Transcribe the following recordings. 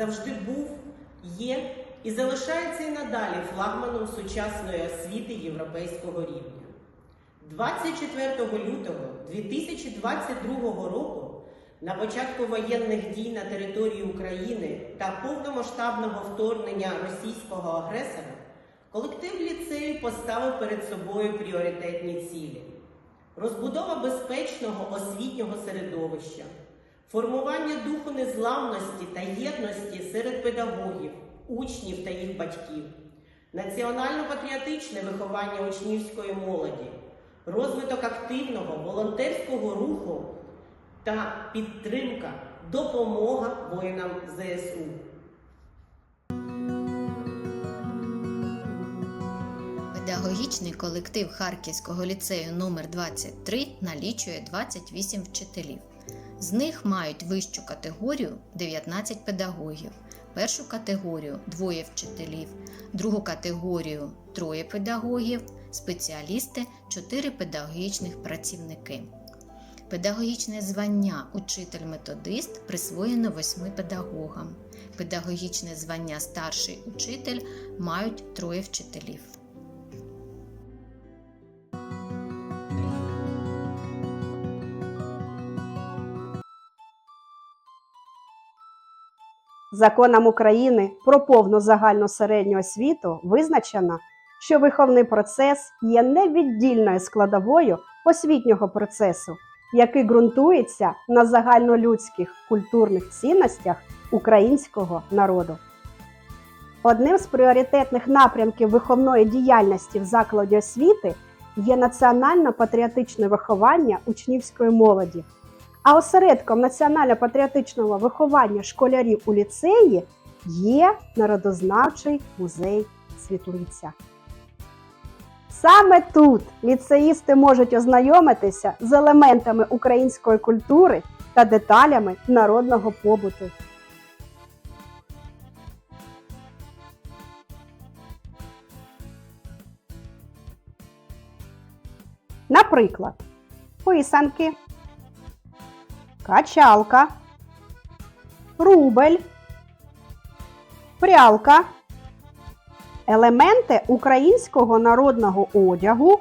завжди був, є і залишається і надалі флагманом сучасної освіти європейського рівня. 24 лютого 2022 року на початку воєнних дій на території України та повномасштабного вторгнення російського агресора колектив ліцею поставив перед собою пріоритетні цілі: розбудова безпечного освітнього середовища, формування духу незламності та єдності серед педагогів, учнів та їх батьків, національно-патріотичне виховання учнівської молоді, розвиток активного волонтерського руху та підтримка, допомога воїнам ЗСУ. Педагогічний колектив Харківського ліцею номер 23 налічує 28 вчителів. З них мають вищу категорію 19 педагогів, першу категорію двоє вчителів, другу категорію троє педагогів, спеціалісти 4 педагогічних працівники. Педагогічне звання учитель-методист присвоєно восьми педагогам. Педагогічне звання старший учитель мають троє вчителів. Законом України про повну загальну середню освіту визначено, що виховний процес є невіддільною складовою освітнього процесу, який ґрунтується на загальнолюдських культурних цінностях українського народу. Одним з пріоритетних напрямків виховної діяльності в закладі освіти є національно-патріотичне виховання учнівської молоді. А осередком національно-патріотичного виховання школярів у ліцеї є народознавчий музей Світлиця. Саме тут ліцеїсти можуть ознайомитися з елементами української культури та деталями народного побуту. Наприклад, писанки, качалка, рубель, прялка, елементи українського народного одягу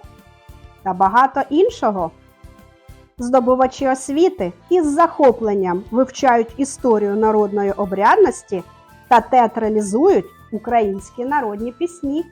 та багато іншого. Здобувачі освіти із захопленням вивчають історію народної обрядності та театралізують українські народні пісні.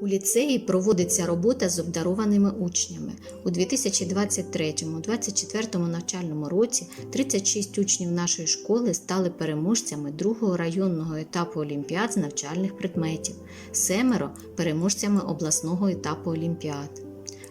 У ліцеї проводиться робота з обдарованими учнями. У 2023-2024 навчальному році 36 учнів нашої школи стали переможцями другого районного етапу олімпіад з навчальних предметів, семеро переможцями обласного етапу олімпіад.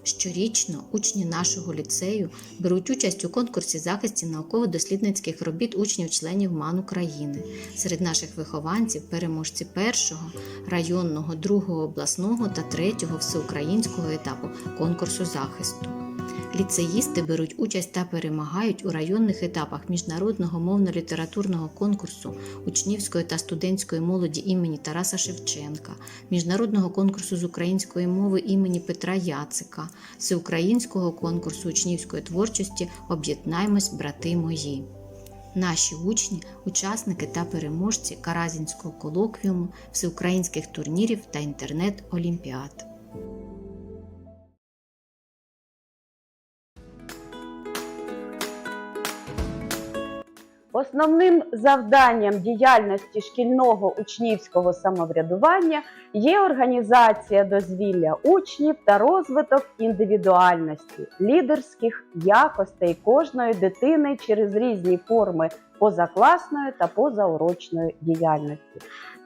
Щорічно учні нашого ліцею беруть участь у конкурсі захисті науково-дослідницьких робіт учнів-членів МАН України. Серед наших вихованців переможці першого районного, другого обласного та третього всеукраїнського етапу конкурсу захисту. Ліцеїсти беруть участь та перемагають у районних етапах міжнародного мовно-літературного конкурсу учнівської та студентської молоді імені Тараса Шевченка, міжнародного конкурсу з української мови імені Петра Яцика, всеукраїнського конкурсу учнівської творчості Об'єднаймось, брати мої. Наші учні, учасники та переможці Каразінського колоквіуму, всеукраїнських турнірів та інтернет-олімпіад. Основним завданням діяльності шкільного учнівського самоврядування є організація дозвілля учнів та розвиток індивідуальності, лідерських якостей кожної дитини через різні форми позакласної та позаурочної діяльності.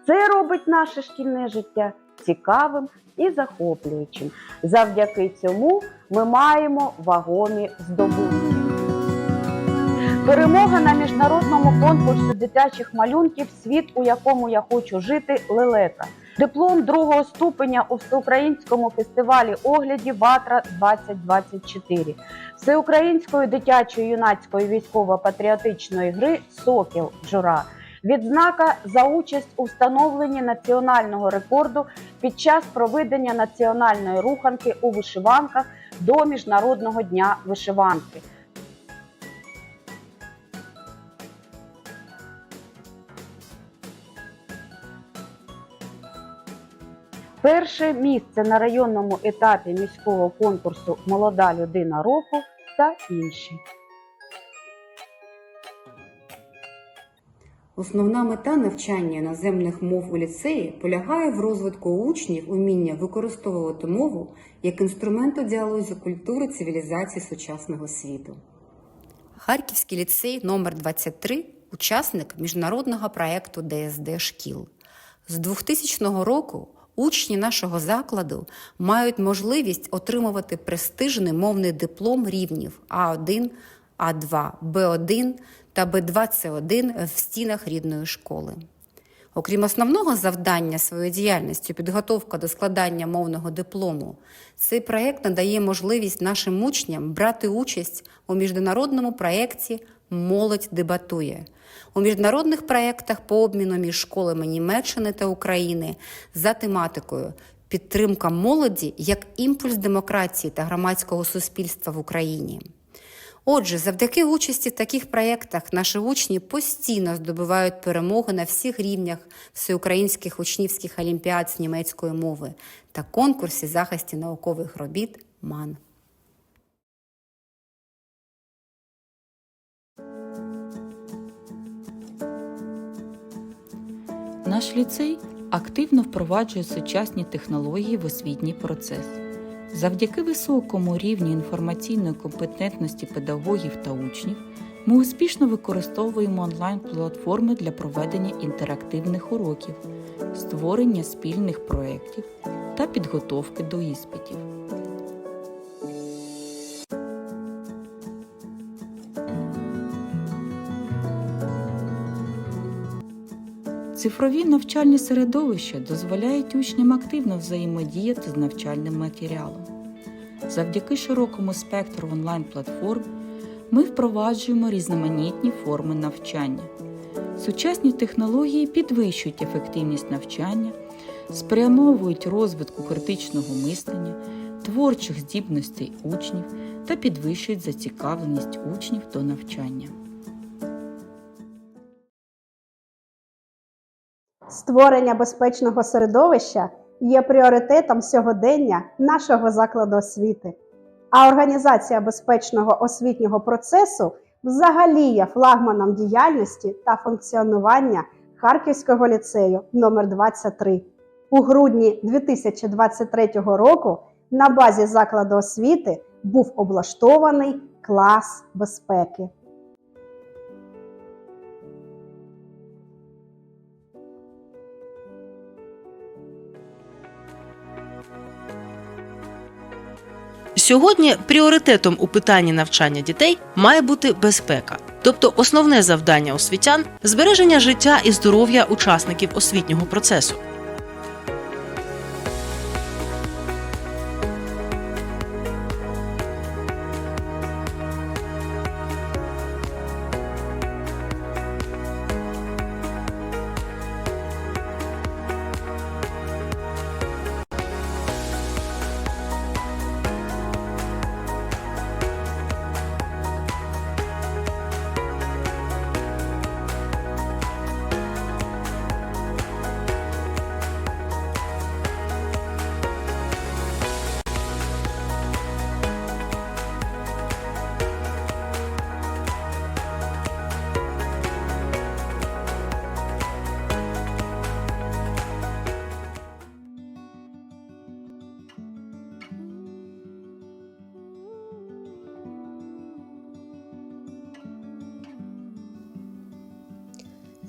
Це робить наше шкільне життя цікавим і захоплюючим. Завдяки цьому ми маємо вагомі здобутки. Перемога на міжнародному конкурсі дитячих малюнків Світ, у якому я хочу жити лелека. Диплом другого ступеня у всеукраїнському фестивалі оглядів Ватра 2024 всеукраїнської дитячої юнацької військово-патріотичної гри Сокіл Джура. Відзнака за участь у встановленні національного рекорду під час проведення національної руханки у вишиванках до Міжнародного дня вишиванки. Перше місце на районному етапі міського конкурсу Молода людина року та інші. Основна мета навчання іноземних мов у ліцеї полягає в розвитку учнів уміння використовувати мову як інструмент у діалозі культури цивілізації сучасного світу. Харківський ліцей номер 23 учасник міжнародного проєкту ДСД шкіл. З 2000 року учні нашого закладу мають можливість отримувати престижний мовний диплом рівнів А1, А2, Б1 та Б2С1 в стінах рідної школи. Окрім основного завдання своєї діяльності підготовка до складання мовного диплому, цей проєкт надає можливість нашим учням брати участь у міжнародному проєкті Молодь дебатує у міжнародних проєктах по обміну між школами Німеччини та України за тематикою Підтримка молоді як імпульс демократії та громадського суспільства в Україні. Отже, завдяки участі в таких проєктах наші учні постійно здобувають перемоги на всіх рівнях всеукраїнських учнівських олімпіад з німецької мови та конкурсі захисті наукових робіт МАН. Наш ліцей активно впроваджує сучасні технології в освітній процес. Завдяки високому рівню інформаційної компетентності педагогів та учнів ми успішно використовуємо онлайн-платформи для проведення інтерактивних уроків, створення спільних проєктів та підготовки до іспитів. Цифрові навчальні середовища дозволяють учням активно взаємодіяти з навчальним матеріалом. Завдяки широкому спектру онлайн-платформ ми впроваджуємо різноманітні форми навчання. Сучасні технології підвищують ефективність навчання, спрямовують розвитку критичного мислення, творчих здібностей учнів та підвищують зацікавленість учнів до навчання. Створення безпечного середовища є пріоритетом сьогодення нашого закладу освіти. А організація безпечного освітнього процесу взагалі є флагманом діяльності та функціонування Харківського ліцею номер 23 У грудні 2023 року на базі закладу освіти був облаштований клас безпеки. Сьогодні пріоритетом у питанні навчання дітей має бути безпека, тобто основне завдання освітян збереження життя і здоров'я учасників освітнього процесу.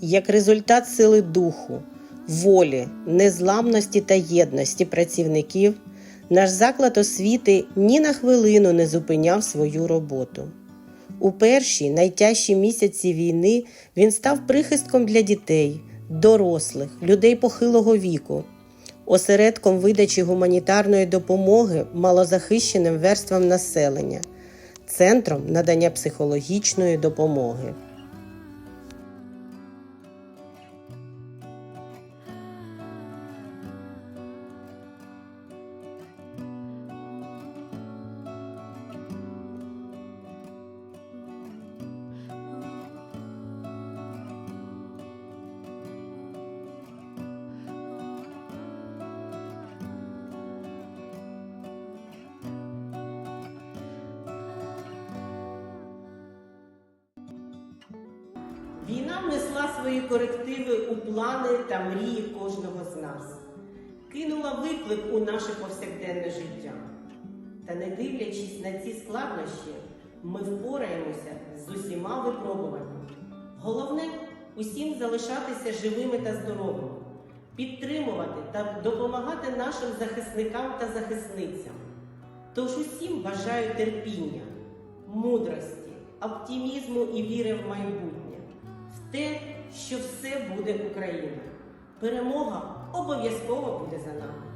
Як результат сили духу, волі, незламності та єдності працівників, наш заклад освіти ні на хвилину не зупиняв свою роботу. У перші найтяжчі місяці війни він став прихистком для дітей, дорослих, людей похилого віку, осередком видачі гуманітарної допомоги малозахищеним верствам населення, центром надання психологічної допомоги. Війна внесла свої корективи у плани та мрії кожного з нас, кинула виклик у наше повсякденне життя. Та не дивлячись на ці складнощі, ми впораємося з усіма випробуваннями. Головне усім залишатися живими та здоровими, підтримувати та допомагати нашим захисникам та захисницям. Тож усім бажаю терпіння, мудрості, оптимізму і віри в майбутнє, в те, що все буде Україна. Перемога обов'язково буде за нами.